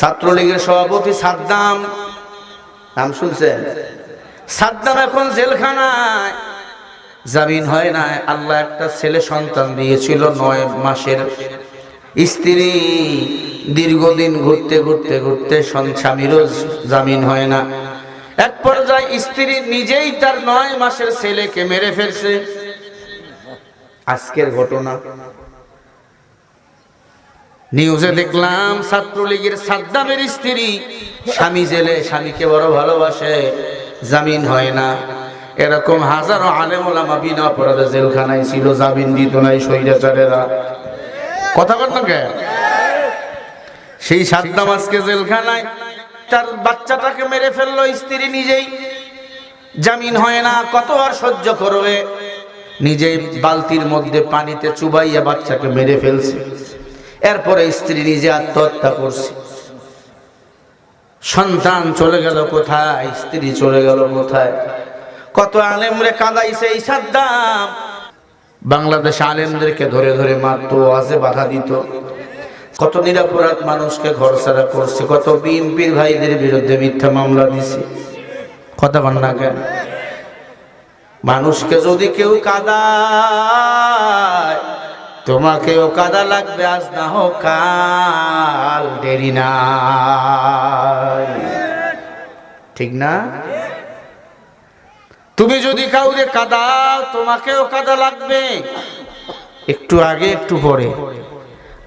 ছাত্রলীগের সভাপতি সাদ্দাম। নাম শুনছেন? সাদ্দাম এখন জেলখানায়। জামিন হয় না আল্লাহ একটা ছেলে সন্তান দিয়েছিল নয় মাসের। স্ত্রী দীর্ঘদিন ঘুরতে ঘুরতে ঘুরতে স্বামীরও জামিন হয় না। এক পর্যায়ে স্ত্রী নিজেই তার নয় মাসের ছেলেকে মেরে ফেলছে। আজকের ঘটনা। নিউজে দেখলাম ছাত্রলীগের সাদ্দামের স্ত্রী। স্বামী জেলে, স্বামীকে বড় ভালোবাসে। জামিন হয় না। এরকম হাজারো আলেম বিনা অপরাধে জেলখানায় ছিল, জামিন দিত নাই স্বৈরাচারেরা। কথা বল না কে? সেই সাদ্দাম আজকে জেলখানায়, তার বাচ্চাটাকে মেরে ফেলল স্ত্রী নিজেই। জামিন হয় না, কত আর সহ্য করবে? নিজেই বালতির মধ্যে পানিতে চুবাইয়া বাচ্চাকে মেরে ফেলছে। এরপরে স্ত্রী নিজে আত্মহত্যা করছে। সন্তান চলে গেল কোথায়? স্ত্রী চলে গেল কোথায়? কত আলেমরে কাঁদাইছে এই সাদ্দাম। বাংলাদেশ আলেমদেরকে ধরে ধরে মারতো আজে বাধা দিত। কত নিরাপরাধ মানুষকে ঘর ছাড়া করছে, কত বিএনপির ভাইদের বিরুদ্ধে মিথ্যা মামলা দিছে। কথা বল না কেন? মানুষকে যদি কেউ কাদায় তোমাকেও কাদা লাগবে, আজ না হোক কাল, দেরি না ঠিক না? তুমি যদি কাউরে কাদাও, তোমাকেও কাদা লাগবে। একটু আগে, একটু পরে।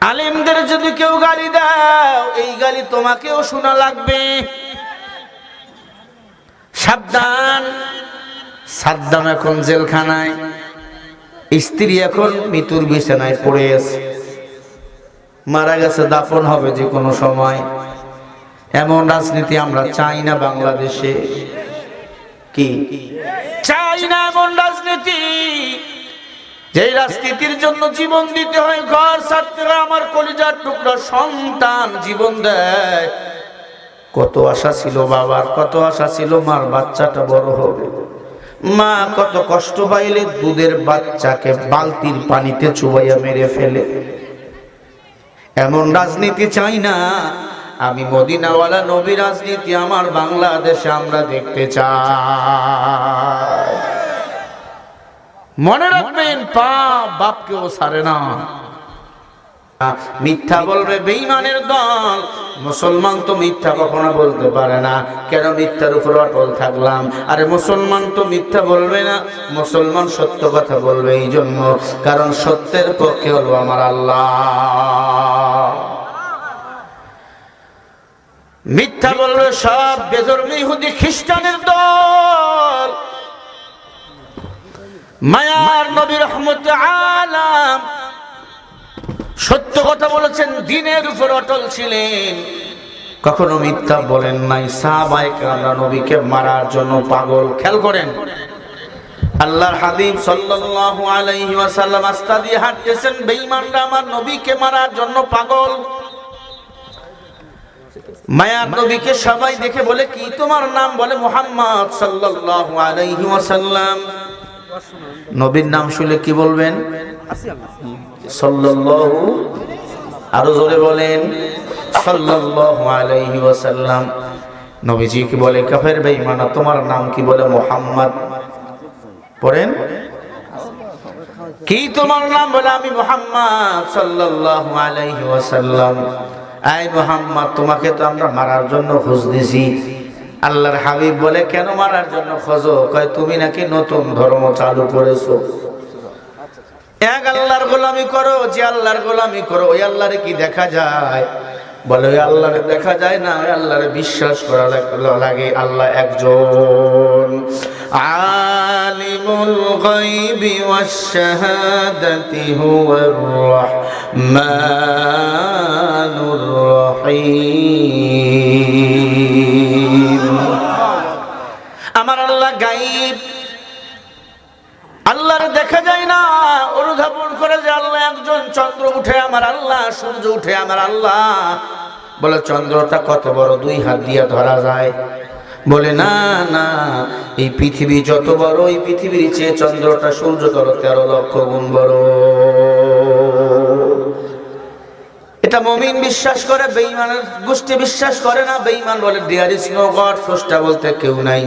আলেমদের যদি কেউ গালি দাও, এই গালি তোমাকেও শোনা লাগবে। সাবধান। সাদ্দাম এখন জেলখানায়। স্ত্রী এখন মৃত্যুর বিছানায় পড়ে আছে। মারা গেছে দাফন হবে যে কোনো সময়। এমন রাজনীতি আমরা চাই না বাংলাদেশে। কি? চাই না এমন রাজনীতি। যে রাজনীতির জন্য জীবন দিতে হয়, ঘর ছাড়তে আমার কলিজার টুকরা সন্তান জীবন দেয়। কত আশা ছিল বাবার, কত আশা ছিল মার বাচ্চাটা বড় হবে। মা কত কষ্ট পাইলে দুধের বাচ্চাকে বালতির পানিতে চুবাইয়া মেরে ফেলে। এমন রাজনীতি চাই না। আমি মদিনাওয়ালা নবী রাজনীতি, আমার বাংলাদেশে আমরা দেখতে চাই। মনে রাখবেন, পা বাপকেও সারে না। মিথ্যা বলবে বেঈমানের দল। মুসলমান তো মিথ্যা কখনো বলতে পারে না। কেন মিথ্যার উপর অটল থাকলাম? আরে মুসলমান তো মিথ্যা বলবে না। মুসলমান সত্য কথা বলবে এই জন্য কারণ সত্যের পক্ষে হলো আমার আল্লাহ। মিথ্যা বলবে সব বেধর্মী ইহুদি খ্রিস্টানের দল। মায়ার নবী রহমত আলাম। সত্য কথা বলেছেন, দিনের উপর অটল ছিলেন। কখনো মিথ্যা বলেন নাই, সাহাবায়ে আমরা নবীকে মারার জন্য পাগল। খেয়াল করেন, আল্লাহর হাবিব সাল্লাল্লাহু আলাইহি ওয়াসাল্লাম আস্তা দিয়ে হাঁটতেছেন বেঈমানরা আমার নবীকে মারার জন্য পাগল। মায়ার নবীকে সবাই দেখে বলে, কি তোমার নাম? বলে, মুহাম্মদ সাল্লাল্লাহু আলাইহি ওয়াসাল্লাম। নবীর নাম শুনলে কি বলবেন? সাল্লাল্লাহু, আরও জোরে বলেন, সাল্লাল্লাহু আলাইহি ওয়াসাল্লাম। নবীজি কি বলে, কাফের বেঈমানা তোমার নাম কি বলে, মুহাম্মদ? পড়েন। কি তোমার নাম বলে, আমি মুহাম্মদ সাল্লাল্লাহু আলাইহি ওয়াসাল্লাম। আই মুহাম্মদ, তোমাকে তো আমরা মারার জন্য খোঁজ দিছি। আল্লাহর হাবিব বলে, কেন মারার জন্য খোঁজো? কয়, তুমি নাকি নতুন ধর্ম চালু করেছ। এক আল্লাহর গোলামি করো, যে আল্লাহর গোলামি করো, ওই আল্লাহরে কি দেখা যায়? বলে, ওই আল্লাহরে দেখা যায় না, ওই আল্লাহরে বিশ্বাস করা লাগ- আল্লাহ একজন। আলিমুল গায়বি ওয়াশ শাহাদাতি হুয়ার রহমানুর রহিম। আমার আল্লাহ গাইব। আল্লাহর দেখা যায় না, অনুধাবন করে যে আল্লাহ একজন, চন্দ্র উঠে আমার আল্লাহ, সূর্য উঠে আমার আল্লাহ। বলে, চন্দ্রটা কত বড়, দুই হাত দিয়ে ধরা যায়। বলে, না না, এই পৃথিবী যত বড়, এই পৃথিবীর চেয়ে চন্দ্রটা সূর্য তর লক্ষ গুণ বড়। এটা মমিন বিশ্বাস করে, বেঈমানের গোষ্ঠী বিশ্বাস করে না। বেঈমান বলে ডিয়ার ইজ নো গড স্রষ্টা বলতে কেউ নাই।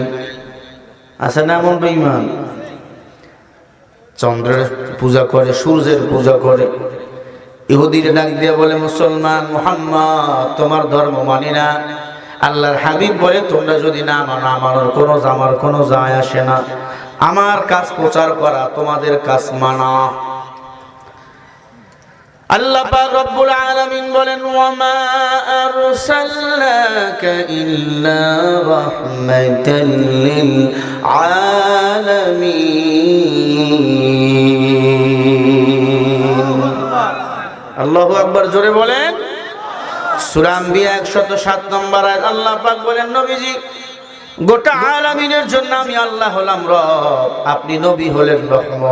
আছে না এমন বেঈমান চন্দ্রের পূজা করে, সূর্যের পূজা করে। ইহুদিরে ডাক দিয়ে বলে, মুসলমান মুহাম্মদ, তোমার ধর্ম মানি না। আল্লাহর হাবিব বলে, তোমরা যদি না মানো আমার কোনো আমার কোনো যায় আসে না। আমার কাজ প্রচার করা, তোমাদের কাজ মানা। আল্লাহ পাক রব্বুল আলামিন বলেন, ওয়ামা আরসালনাকা ইল্লা রাহমাতাল লিল আল্লাহু আকবার, জোরে বলেন। সূরা আম্বিয়া 107 নম্বর আয়াত। আল্লাহ পাক বলেন, নবীজি, গোটা আলামিনের জন্য আমি আল্লাহ হলাম রব, আপনি নবী হলেন রহমত।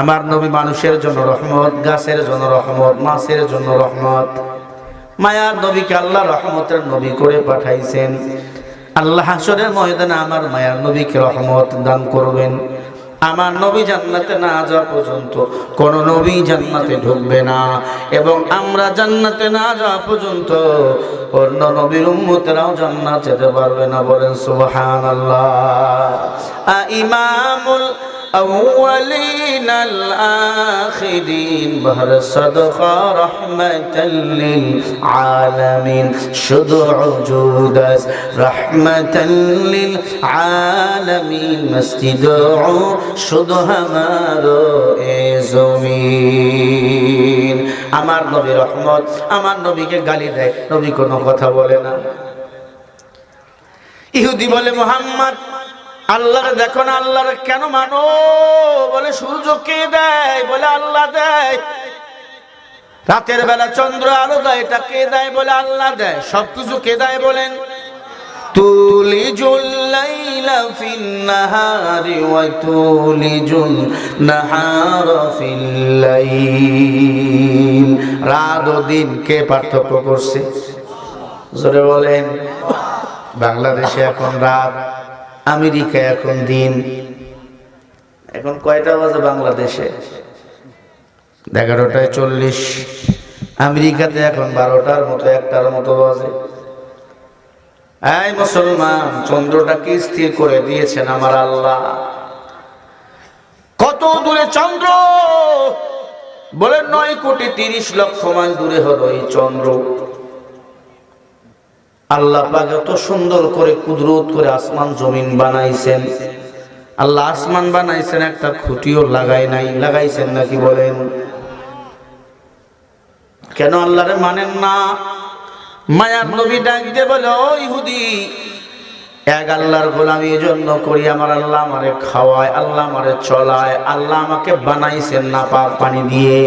আমার নবী মানুষের জন্য রহমত, গাছের জন্য রহমত, মাছের জন্য রহমত। মায়ার নবীকে আল্লাহ রহমতের নবী করে পাঠাইছেন। আল্লাহ হাসরের ময়দানে আমার মায়ার নবীকে রহমত দান করবেন। আমার নবী জান্নাতে না যাওয়া পর্যন্ত কোন নবী জান্নাতে ঢুকবে না। এবং আমরা জান্নাতে না যাওয়া পর্যন্ত অন্য নবীর উম্মতেরাও জান্নাত যেতে পারবে না বলেন সুবহানাল্লাহ। ইমামুল أولين الآخرين بهر الصدقة رحمة للعالمين شدع جودس رحمة للعالمين مستدعو شدها مارو জমিন আমার নবী রহমত আমার নবীকে গালি দেয় নবী কোনো কথা বলে না ইহুদি বলে মোহাম্মদ আল্লাহরে দেখো না, আল্লাহরে কেন মানো? বলে সূর্য কে দেয়? বলে আল্লাহ দেয়। রাতের বেলা চন্দ্র আলো দেয়, এটা কে দেয়? বলে আল্লাহ দেয়। সবকিছু কে দেয় বলেন? রাত ও দিন কে পার্থক্য করছে? বলেন। বাংলাদেশে এখন রাত আমেরিকা এখন দিন। এখন কয়টা বাজে বাংলাদেশে? এগারোটায় চল্লিশ। আমেরিকাতে এখন বারোটার মতো, একটার মতো বাজে। এই মুসলমান, চন্দ্রটাকে স্থির করে দিয়েছেন আমার আল্লাহ। কত দূরে চন্দ্র? বলে নয় কোটি তিরিশ লক্ষ মাইল দূরে হলো এই চন্দ্র। আল্লাহ পাক এত সুন্দর করে কুদরত করে আসমান জমিন বানাইছেন। আল্লাহ আসমান বানাইছেন, একটা খুঁটিও লাগাই নাই। লাগাইছেন নাকি বলেন? কেন আল্লাহরে মানেন না? মায়ার নবী ডাক দিয়ে বলে, ও ইহুদি, এক আল্লাহর গোলামি জন্য করি, আমার আল্লাহ আমারে খাওয়ায়, আল্লাহ আমারে চলায়, আল্লাহ আমাকে বানাইছেন না পা পানি দিয়ে।